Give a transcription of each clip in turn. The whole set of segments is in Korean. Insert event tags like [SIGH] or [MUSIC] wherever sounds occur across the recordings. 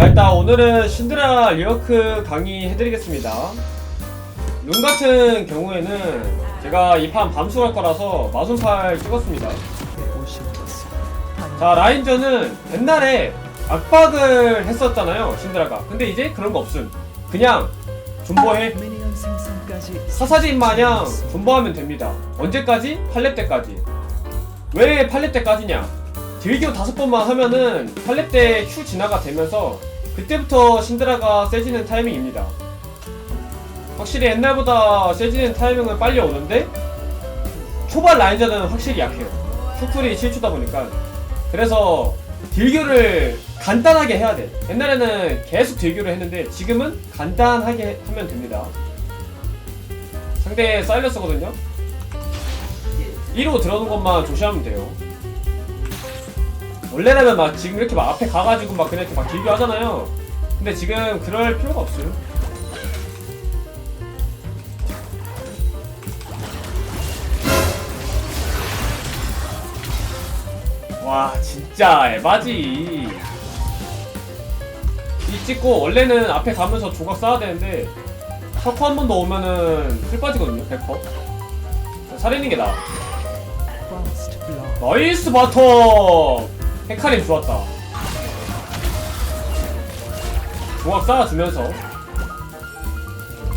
자 일단 오늘은 신드라 리어크 강의 해드리겠습니다. 룬 같은 경우에는 제가 이 판 밤수할 거라서 마순팔 찍었습니다. 자 라인전은 옛날에 압박을 했었잖아요 신드라가. 근데 이제 그런 거 없음. 그냥 존버해. 사사진 마냥 존버하면 됩니다. 언제까지? 8렙 때까지. 왜 8렙 때까지냐? 딜교 다섯 번만 하면은 8렙 때 Q 진화가 되면서 그때부터 신드라가 세지는 타이밍입니다. 확실히 옛날보다 세지는 타이밍은 빨리 오는데 초반 라인전은 확실히 약해요. 큐풀이 7초다 보니까. 그래서 딜교를 간단하게 해야 돼. 옛날에는 계속 딜교를 했는데 지금은 간단하게 하면 됩니다. 상대 사일러스거든요. 1호 들어오는 것만 조심하면 돼요 원래라면 막 지금 이렇게 막 앞에 가가지고 막 그냥 이렇게 막 딜교 하잖아요. 근데 지금 그럴 필요가 없어요. 와 진짜 에바지. 이 찍고 원래는 앞에 가면서 조각 쌓아야 되는데 셔커 한번 더 오면은 풀 빠지거든요 100% 살리는 게 나아. 나이스 바텀 헤카림 좋았다. 조각 쌓아주면서.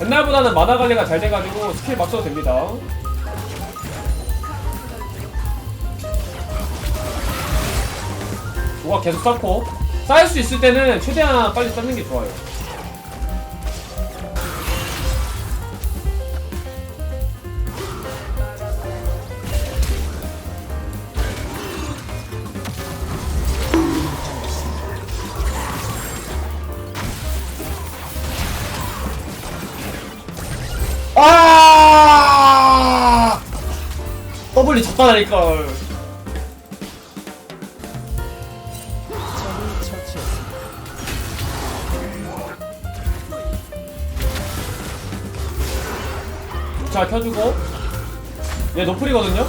옛날보다는 만화 관리가 잘 돼가지고 스킬 맞춰도 됩니다. 조각 계속 쌓고 쌓일 수 있을 때는 최대한 빨리 쌓는 게 좋아요 아! 더블리 처치했습니다. 자 켜주고. 얘 노플이거든요?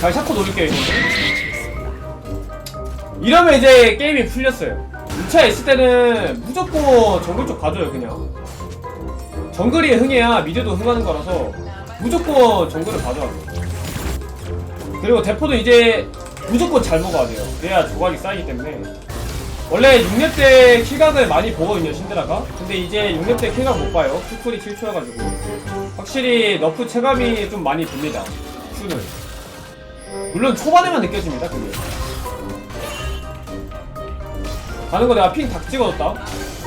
잘 샤코 노릴게요 이거는 이러면 이제 게임이 풀렸어요 2차 있을 때는 무조건 정글 쪽 가줘요 그냥. 정글이 흥해야 미드도 흥하는 거라서 무조건 정글을 돼요. 그리고 대포도 이제 무조건 잘 먹어야 돼요. 그래야 조각이 쌓이기 때문에. 원래 6렙 때 킬각을 많이 보거든요 신드라가. 근데 이제 6렙 때 킬각 못 봐요. 큐풀이 7초여가지고. 확실히 너프 체감이 좀 많이 듭니다. 큐는 물론 초반에만 느껴집니다 그게 가는 거 내가 핑다 찍어줬다.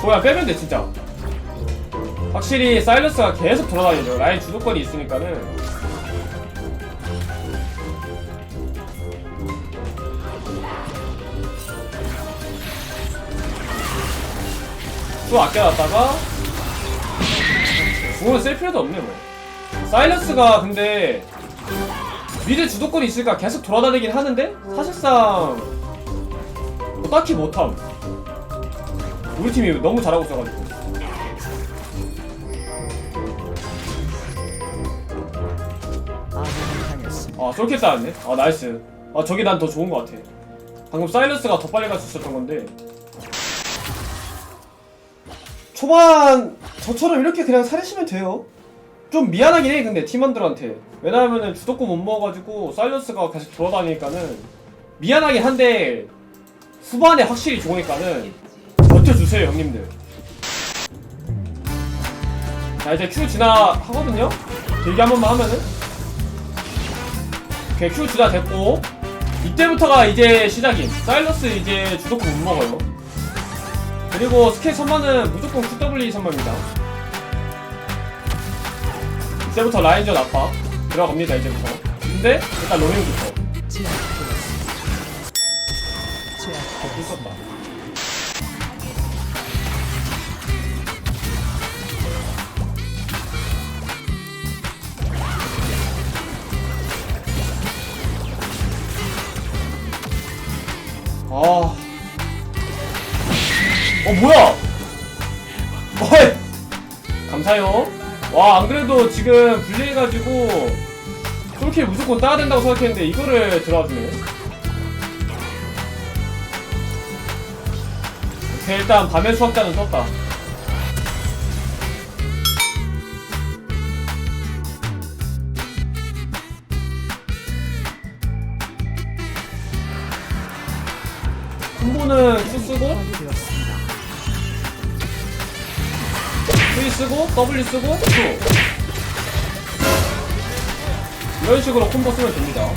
뭐야 빼면 돼 진짜. 확실히 사일러스가 계속 돌아다니죠. 라인 주도권이 있으니까는. 또 아껴놨다가 궁을 쓸 필요도 없네 뭐. 사일러스가 근데 미드 주도권이 있으니까 계속 돌아다니긴 하는데 사실상 뭐 딱히 못함 우리 팀이 너무 잘하고 있어가지고. 아군이 당했습니다. 아 쌓였네? 아 나이스. 아 저게 난 더 좋은 것 같아. 방금 사일러스가 더 빨리 갈 수 있었던 건데. 초반 저처럼 이렇게 그냥 살리시면 돼요. 좀 미안하긴 해 근데 팀원들한테. 왜냐하면은 주도권 못 먹어가지고 사일러스가 계속 돌아다니니까는 미안하긴 한데 후반에 확실히 좋으니까는 버텨주세요 형님들. 자 이제 Q 진화 하거든요? 길게 한 번만 하면은? 오케이 Q 진화 됐고. 이때부터가 이제 시작임. 사일러스 이제 주도권 못 먹어요. 그리고 스킬 선만은 무조건 QW 선만입니다. 이제부터 라인전 압박 들어갑니다 이제부터. 근데 일단 로밍부터. 제압되었습니다. 있었다 뭐야? 어이! 감사해요. 와, 안 그래도 지금 분리해가지고, 솔킬 무조건 따야 된다고 생각했는데, 이거를 들어와주네. 오케이 일단 밤의 수학자는 떴다 콤보는 Q 쓰고 V 쓰고 W 쓰고 Q 이런 식으로 콤보 쓰면 됩니다.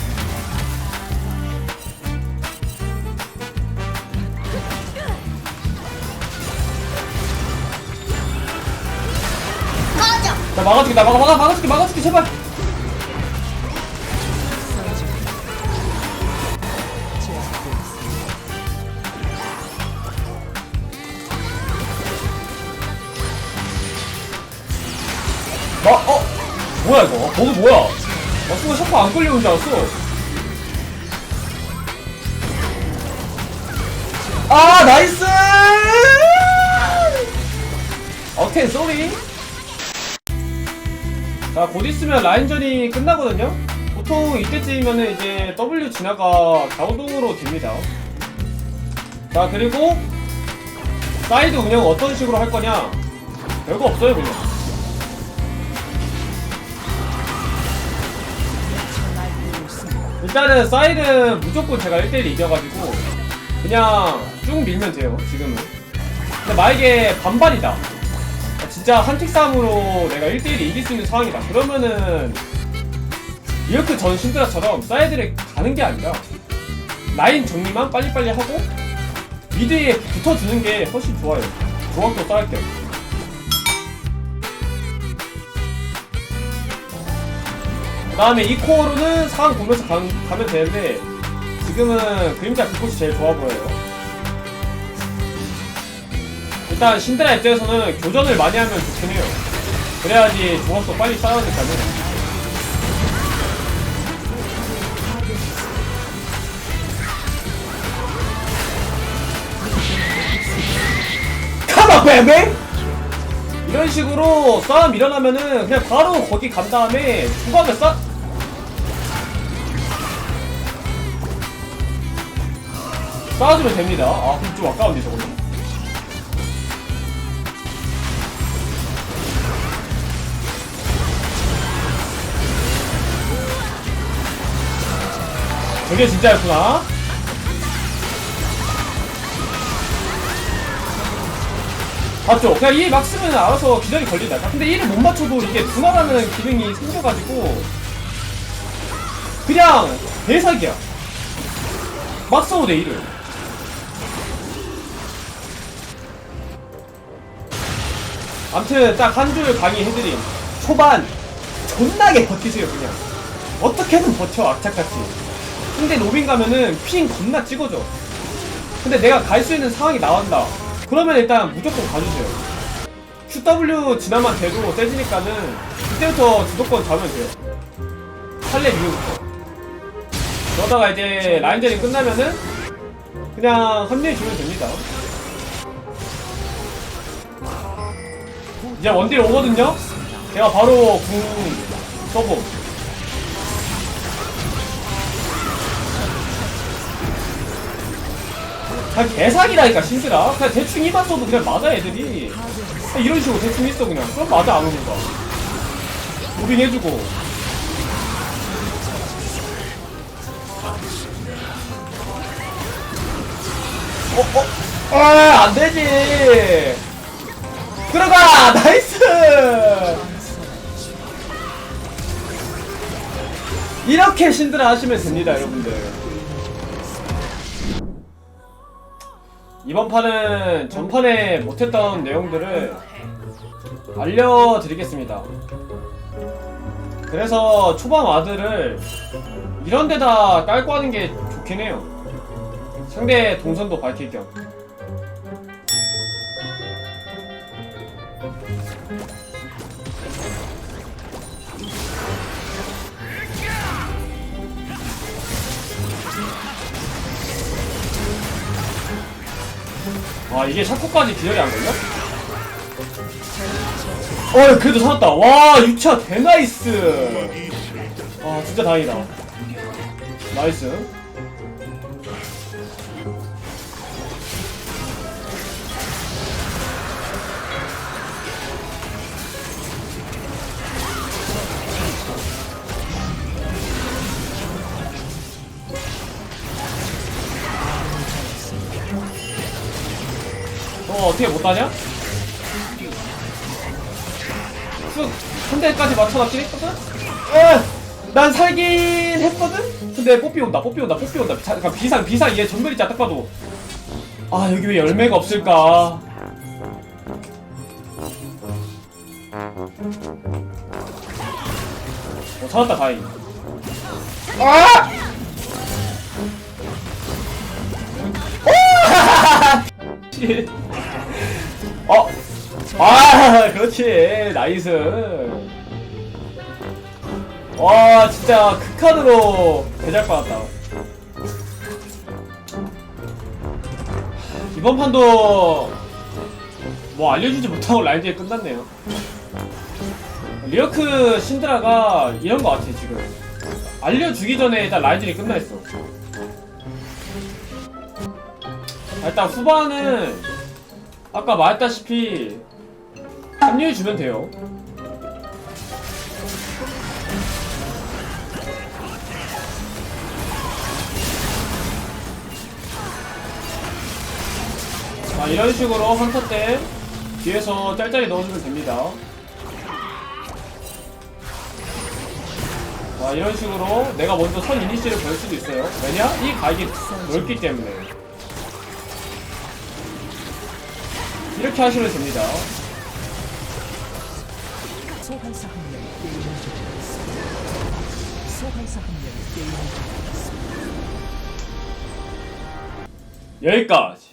나 막아줄게 나 막아 막아 막아줄게 막아줄게 제발 뭐야 이거? 버그 뭐야? 나 순간 샤프 안 끌려온 줄 알았어 아 나이스! 오케이 쏘리 자곧 있으면 라인전이 끝나거든요? 보통 이때쯤이면 이제 W 진화가 자동으로 됩니다 자 그리고 사이드 운영 어떤 식으로 할 거냐 별거 없어요 그냥 일단은 사이드는 무조건 제가 1대1 이겨가지고 그냥 쭉 밀면 돼요 지금은. 근데 만약에 반반이다. 진짜 한틱 싸움으로 내가 1대1 이길 수 있는 상황이다. 그러면은 이렇게 전 신드라처럼 사이드를 가는 게 아니라 라인 정리만 빨리빨리 하고 미드에 붙어주는 게 훨씬 좋아요. 조각도 쌓을 겸 다음에 이 코어로는 상황 보면서 가, 가면 되는데 지금은 그림자 불꽃이 제일 좋아 보여요. 일단 신드라 입장에서는 교전을 많이 하면 좋긴 해요. 그래야지 조각도 빨리 쌓아니까는 카마 베베 이런 식으로 싸움 일어나면은 그냥 바로 거기 간 다음에 주방에 싸 쌓아주면 됩니다. 아, 그럼 좀 아까운데, 저거는. 저게 진짜였구나. 봤죠? 그냥 이막 쓰면 알아서 기전이 걸린다. 근데 이를 못 맞춰도 이게 분할하는 기능이 생겨가지고 그냥 대사기야. 막 써도 돼 이를. 암튼 딱 한 줄 강의해드림. 초반 존나게 버티세요 그냥. 어떻게든 버텨 악착같이. 근데 로빈 가면은 핑 겁나 찍어줘. 근데 내가 갈 수 있는 상황이 나온다. 그러면 일단 무조건 가주세요. QW 지나만 돼도 세지니까는 그때부터 주도권 잡으면 돼요. 할래 이후부터. 그러다가 이제 라인전이 끝나면은 그냥 합류해주면 됩니다. 이제 원딜 오거든요? 제가 바로 궁 써봄. 그냥 개사기라니까 신스라 그냥 대충 이만 써도 그냥 맞아 애들이 그냥 이런 식으로 대충 있어 그냥 그럼 맞아 안 오는 거 무빙 해주고 어? 어? 아 안되지 들어가 나이스 이렇게 신드라 하시면 됩니다 여러분들 이번 판은 전판에 못했던 내용들을 알려드리겠습니다. 그래서 초반 와드를 이런 데다 깔고 하는 게 좋긴 해요. 상대 동선도 밝힐 겸. 아 이게 샤코까지 기절이 안 걸려? 어 그래도 살았다. 와 6차 대나이스. 아 진짜 다행이다. 나이스 어떻게 못하냐? 쑥! 한 대까지 맞춰놨긴 했거든? 으! 난 살긴 했거든? 근데 뽀삐 온다 뽀삐 온다 뽀삐 온다 잠깐 비상 비상 얘 전멸 있자 딱 봐도 아 여기 왜 열매가 없을까 어 찾았다 다행 아! [LAUGHS] 씨. 어! 아, [LAUGHS] 그렇지. 나이스. 와, 진짜 극한으로 대잘 받았다. 이번 판도 뭐 알려주지 못하고 라인즈에 끝났네요. 리어크 신드라가 이런 거 같아, 지금. 알려주기 전에 일단 라인즈이 끝나있어. 일단 후반은 아까 말했다시피 합류해 주면 돼요. 자 이런 식으로 헌터 때 뒤에서 짤짤이 넣어주면 됩니다. 자 이런 식으로 내가 먼저 선 이니시를 걸 수도 있어요. 왜냐? 이 가격이 넓기 때문에. 이렇게 하시면 됩니다. 여기까지.